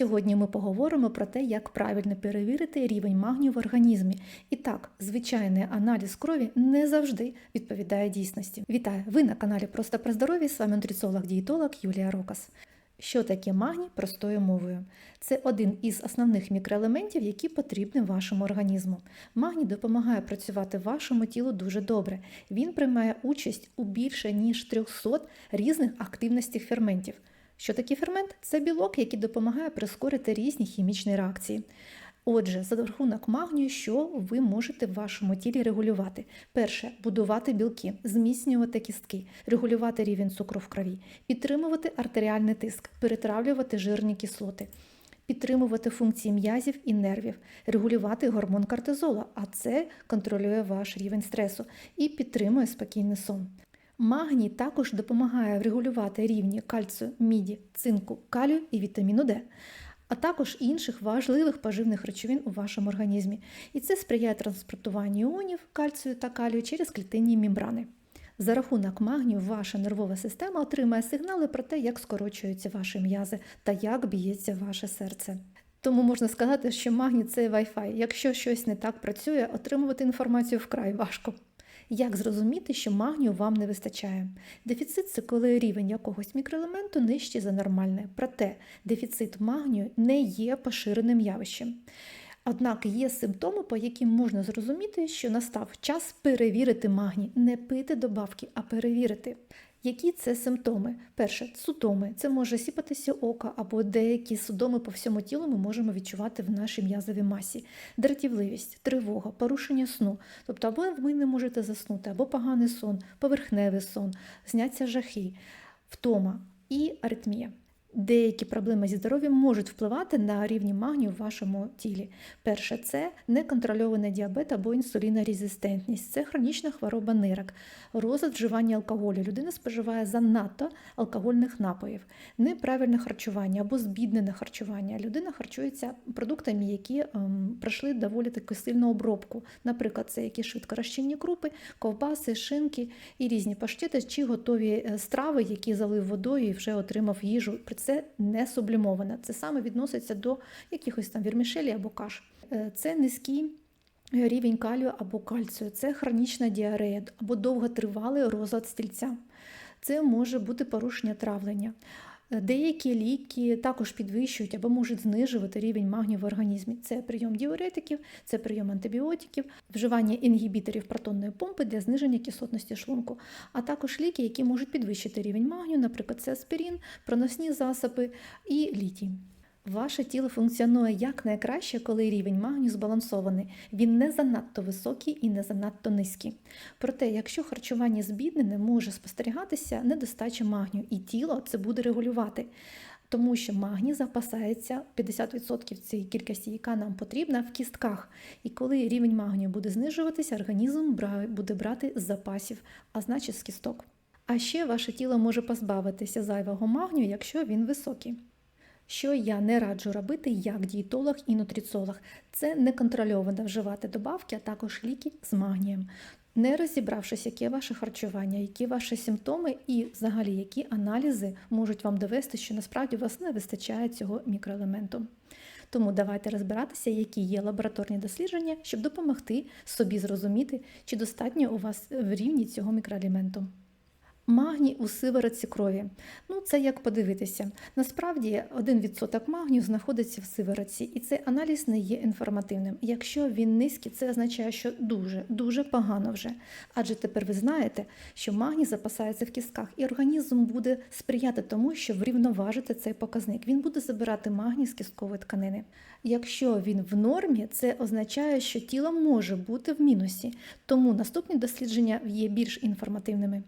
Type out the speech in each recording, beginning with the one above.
Сьогодні ми поговоримо про те, як правильно перевірити рівень магнію в організмі. І так, звичайний аналіз крові не завжди відповідає дійсності. Вітаю! Ви на каналі Просто про здоров'я. З вами нутриціолог-дієтолог Юлія Рокас. Що таке магній простою мовою? Це один із основних мікроелементів, які потрібні вашому організму. Магній допомагає працювати вашому тілу дуже добре. Він приймає участь у більше ніж 300 різних активностях ферментів. Що таке фермент? Це білок, який допомагає прискорити різні хімічні реакції. Отже, за рахунок магнію, що ви можете в вашому тілі регулювати? Перше будувати білки, зміцнювати кістки, регулювати рівень цукру в крові, підтримувати артеріальний тиск, перетравлювати жирні кислоти, підтримувати функції м'язів і нервів, регулювати гормон кортизола, а це контролює ваш рівень стресу і підтримує спокійний сон. Магній також допомагає врегулювати рівні кальцію, міді, цинку, калію і вітаміну Д, а також інших важливих поживних речовин у вашому організмі. І це сприяє транспортуванню іонів кальцію та калію через клітинні мембрани. За рахунок магнію ваша нервова система отримає сигнали про те, як скорочуються ваші м'язи та як б'ється ваше серце. Тому можна сказати, що магній це Wi-Fi. Якщо щось не так працює, отримувати інформацію вкрай важко. Як зрозуміти, що магнію вам не вистачає? Дефіцит це коли рівень якогось мікроелементу нижчий за нормальне. Проте дефіцит магнію не є поширеним явищем. Однак є симптоми, по яким можна зрозуміти, що настав час перевірити магній, не пити добавки, а перевірити. Які це симптоми? Перше, судоми. Це може сіпатися ока або деякі судоми по всьому тілу ми можемо відчувати в нашій м'язовій масі. Дратівливість, тривога, порушення сну. Тобто, або ви не можете заснути, або поганий сон, поверхневий сон, зняття жахи, втома і аритмія. Деякі проблеми зі здоров'ям можуть впливати на рівні магнію в вашому тілі. Перше, це неконтрольований діабет або інсулінорезистентність, це хронічна хвороба нирок, розлад вживання алкоголю. Людина споживає занадто алкогольних напоїв, неправильне харчування або збіднене харчування. Людина харчується продуктами, які ем, пройшли доволі таки сильну обробку. Наприклад, це які швидкорозчинні крупи, ковбаси, шинки і різні паштети чи готові е, страви, які залив водою і вже отримав їжу це не сублімоване. Це саме відноситься до якихось там вірмішелі або каш. Е, Це низький рівень калію або кальцію, це хронічна діарея або довготривалий розлад стільця. Це може бути порушення травлення. Деякі ліки також підвищують або можуть знижувати рівень магнію в організмі. Це прийом діуретиків, це прийом антибіотиків, вживання інгібіторів протонної помпи для зниження кислотності шлунку, а також ліки, які можуть підвищити рівень магнію, наприклад, це аспірін, проносні засоби і літій. Ваше тіло функціонує як найкраще, коли рівень магнію збалансований. Він не занадто високий і не занадто низький. Проте, якщо харчування збіднене, може спостерігатися недостача магнію, і тіло це буде регулювати. Тому що магній запасається 50% цієї кількості, яка нам потрібна в кістках. І коли рівень магнію буде знижуватися, організм буде брати з запасів, а значить з кісток. А ще ваше тіло може позбавитися зайвого магнію, якщо він високий що я не раджу робити як дієтолог і нутриціолог. Це неконтрольовано вживати добавки, а також ліки з магнієм. Не розібравшись, яке ваше харчування, які ваші симптоми і взагалі які аналізи можуть вам довести, що насправді у вас не вистачає цього мікроелементу. Тому давайте розбиратися, які є лабораторні дослідження, щоб допомогти собі зрозуміти, чи достатньо у вас в рівні цього мікроелементу. Магній у сиворотці крові. Ну, це як подивитися. Насправді, 1% магнію знаходиться в сиворотці, і цей аналіз не є інформативним. Якщо він низький, це означає, що дуже, дуже погано вже. Адже тепер ви знаєте, що магній запасається в кістках, і організм буде сприяти тому, щоб врівноважити цей показник. Він буде забирати магній з кісткової тканини. Якщо він в нормі, це означає, що тіло може бути в мінусі, тому наступні дослідження є більш інформативними.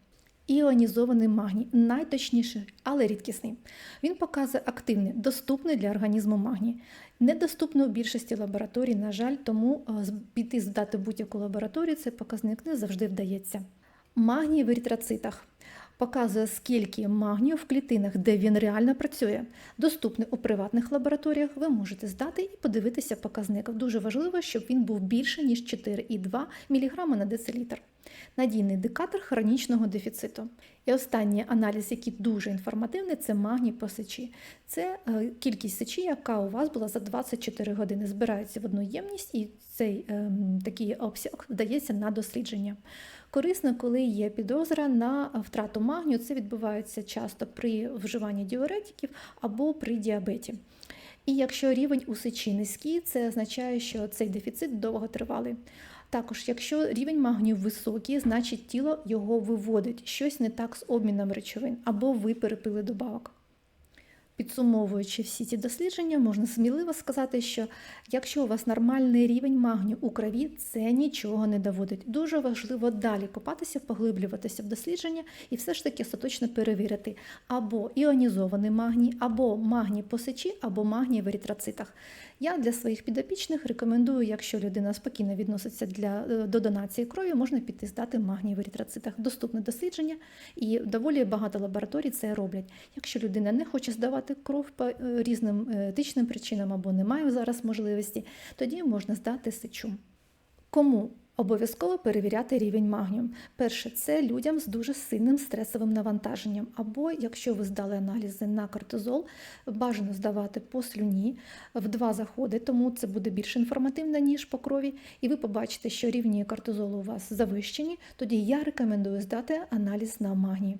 Іонізований магній найточніший, але рідкісний. Він показує активний, доступний для організму магній. Недоступний у більшості лабораторій, на жаль, тому піти здати будь-яку лабораторію цей показник не завжди вдається. Магній в еритроцитах показує, скільки магнію в клітинах, де він реально працює. Доступний у приватних лабораторіях, ви можете здати і подивитися показник. Дуже важливо, щоб він був більше, ніж 4,2 мг на децилітр. Надійний індикатор хронічного дефіциту. І останній аналіз, який дуже інформативний, це магній по сечі. Це е, кількість сечі, яка у вас була за 24 години. Збирається в одну ємність, і цей е, такий обсяг вдається на дослідження. Корисно, коли є підозра на втрату магнію, це відбувається часто при вживанні діуретиків або при діабеті. І якщо рівень у сечі низький, це означає, що цей дефіцит довготривалий. Також, якщо рівень магнію високий, значить тіло його виводить, щось не так з обміном речовин, або ви перепили добавок. Підсумовуючи всі ці дослідження, можна сміливо сказати, що якщо у вас нормальний рівень магнію у крові, це нічого не доводить. Дуже важливо далі копатися, поглиблюватися в дослідження і все ж таки остаточно перевірити або іонізований магній, або магній по сечі, або магній в еритроцитах. Я для своїх підопічних рекомендую, якщо людина спокійно відноситься для, е, до донації крові, можна піти здати магній в еритроцитах. Доступне дослідження, і доволі багато лабораторій це роблять. Якщо людина не хоче здавати кров по е, різним е, етичним причинам або не має зараз можливості, тоді можна здати сечу. Кому Обов'язково перевіряти рівень магнію. Перше, це людям з дуже сильним стресовим навантаженням. Або якщо ви здали аналізи на кортизол, бажано здавати по слюні в два заходи, тому це буде більш інформативно, ніж по крові. І ви побачите, що рівні кортизолу у вас завищені, тоді я рекомендую здати аналіз на магній.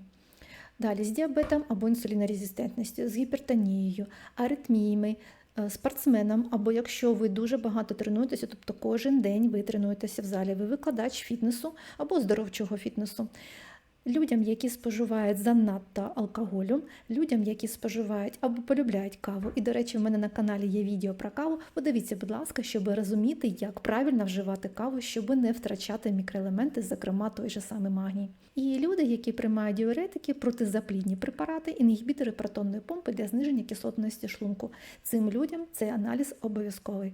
Далі з діабетом або інсулінорезистентністю, з гіпертонією, аритміями, спортсменом, або якщо ви дуже багато тренуєтеся, тобто кожен день ви тренуєтеся в залі, ви викладач фітнесу або здоровчого фітнесу. Людям, які споживають занадто алкоголю, людям, які споживають або полюбляють каву. І, до речі, в мене на каналі є відео про каву. Подивіться, будь ласка, щоб розуміти, як правильно вживати каву, щоб не втрачати мікроелементи, зокрема той же самий магній. І люди, які приймають діуретики, протизаплідні препарати, інгібітори протонної помпи для зниження кислотності шлунку. Цим людям цей аналіз обов'язковий.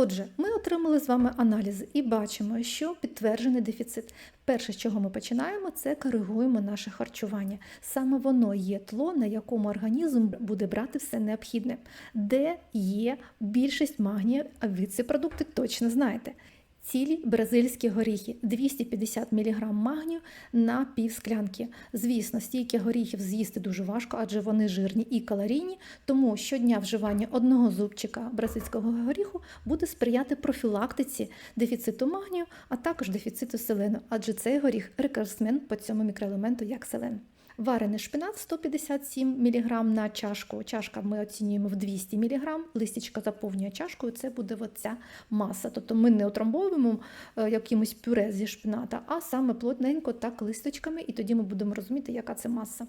Отже, ми отримали з вами аналізи і бачимо, що підтверджений дефіцит. Перше, з чого ми починаємо, це коригуємо наше харчування. Саме воно є тло, на якому організм буде брати все необхідне, де є більшість магнію, а ви ці продукти точно знаєте. Цілі бразильські горіхи 250 мг магнію на пів склянки. Звісно, стільки горіхів з'їсти дуже важко, адже вони жирні і калорійні, тому щодня вживання одного зубчика бразильського горіху буде сприяти профілактиці дефіциту магнію, а також дефіциту селену, адже цей горіх рекордсмен по цьому мікроелементу як селен. Варений шпинат 157 мг на чашку. Чашка ми оцінюємо в 200 мг, листячка заповнює чашкою, це буде оця маса. Тобто ми не отрамбовуємо е, якимось пюре зі шпината, а саме плотненько так листочками, і тоді ми будемо розуміти, яка це маса.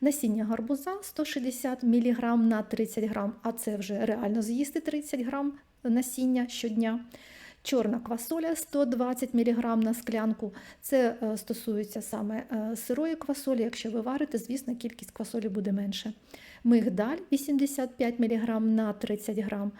Насіння гарбуза 160 мг на 30 г, а це вже реально з'їсти 30 г насіння щодня. Чорна квасоля 120 мг на склянку. Це е, стосується саме е, сирої квасолі. Якщо ви варите, звісно, кількість квасолі буде менше. Мигдаль 85 мг на 30 г.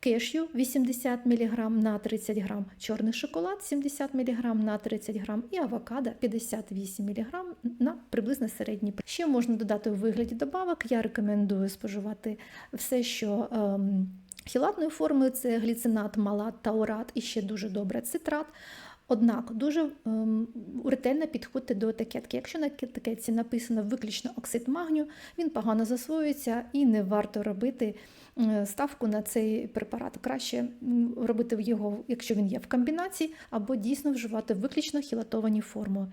Кешю 80 мг на 30 г, чорний шоколад 70 мг на 30 г і авокадо 58 мг на приблизно середній. Ще можна додати у вигляді добавок. Я рекомендую споживати все, що. Ем, Хілатною формою це гліцинат, малат, таурат і ще дуже добре цитрат. Однак дуже ем, ретельно підходьте до етикетки. Якщо на етикетці написано виключно оксид магнію, він погано засвоюється і не варто робити е, ставку на цей препарат. Краще робити його, якщо він є в комбінації, або дійсно вживати виключно хілатовані форми.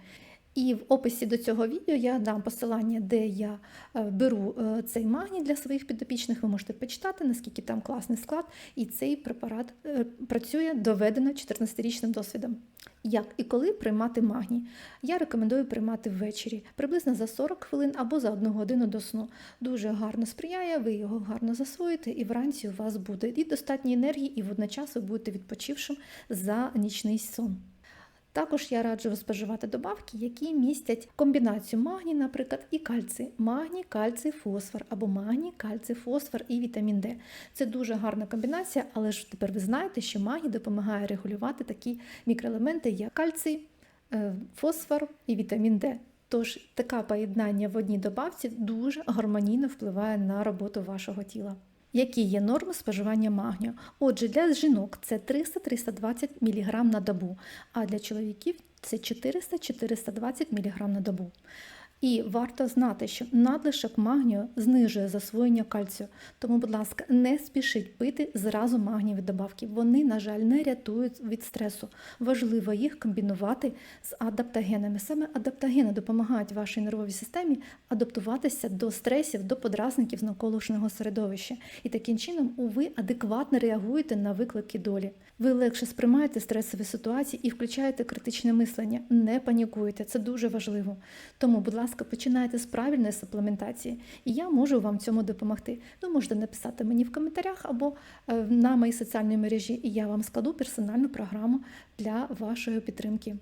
І в описі до цього відео я дам посилання, де я е, беру е, цей магній для своїх підопічних. Ви можете почитати, наскільки там класний склад, і цей препарат е, працює доведено 14-річним досвідом. Як і коли приймати магній? Я рекомендую приймати ввечері, приблизно за 40 хвилин або за 1 годину до сну. Дуже гарно сприяє, ви його гарно засвоїте, і вранці у вас буде і достатньо енергії, і водночас ви будете відпочившим за нічний сон. Також я раджу споживати добавки, які містять комбінацію магній, наприклад, і кальцій. Магній, кальцій, фосфор або магній, кальцій, фосфор і вітамін Д. Це дуже гарна комбінація, але ж тепер ви знаєте, що магній допомагає регулювати такі мікроелементи, як кальцій, е, фосфор і вітамін Д. Тож таке поєднання в одній добавці дуже гармонійно впливає на роботу вашого тіла. Які є норми споживання магнію? Отже, для жінок це 300-320 мг на добу, а для чоловіків це 400-420 мг на добу. І варто знати, що надлишок магнію знижує засвоєння кальцію. Тому, будь ласка, не спішіть пити зразу магнієві добавки. Вони, на жаль, не рятують від стресу. Важливо їх комбінувати з адаптогенами. Саме адаптогени допомагають вашій нервовій системі адаптуватися до стресів, до подразників з навколишнього середовища. І таким чином ви адекватно реагуєте на виклики долі. Ви легше сприймаєте стресові ситуації і включаєте критичне мислення. Не панікуєте, це дуже важливо. Тому, будь ласка, починайте з правильної суплементації, і я можу вам цьому допомогти. Ви можете написати мені в коментарях або е, на моїй соціальній мережі, і я вам складу персональну програму для вашої підтримки.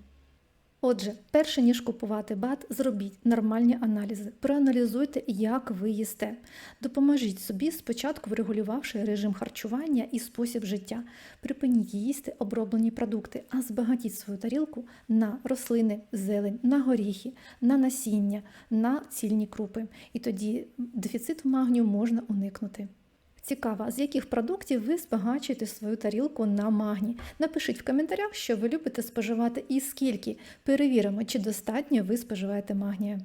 Отже, перше ніж купувати бат, зробіть нормальні аналізи, проаналізуйте, як ви їсте. Допоможіть собі спочатку врегулювавши режим харчування і спосіб життя. Припиніть їсти оброблені продукти, а збагатіть свою тарілку на рослини, зелень, на горіхи, на насіння, на цільні крупи. І тоді дефіциту магнію можна уникнути. Цікаво, з яких продуктів ви збагачуєте свою тарілку на магній. Напишіть в коментарях, що ви любите споживати і скільки. Перевіримо, чи достатньо ви споживаєте магнія.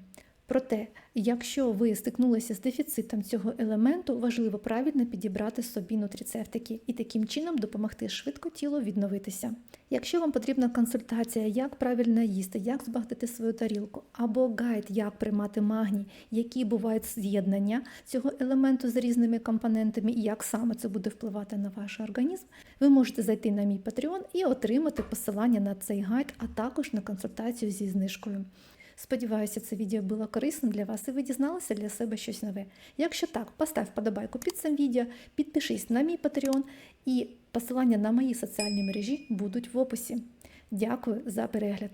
Проте, якщо ви стикнулися з дефіцитом цього елементу, важливо правильно підібрати собі нутріцептики і таким чином допомогти швидко тілу відновитися. Якщо вам потрібна консультація, як правильно їсти, як збагатити свою тарілку, або гайд, як приймати магній, які бувають з'єднання цього елементу з різними компонентами, і як саме це буде впливати на ваш організм, ви можете зайти на мій Patreon і отримати посилання на цей гайд, а також на консультацію зі знижкою. Сподіваюся, це відео було корисним для вас і ви дізналися для себе щось нове. Якщо так, постав подобайку під цим відео, підпишись на мій Patreon і посилання на мої соціальні мережі будуть в описі. Дякую за перегляд!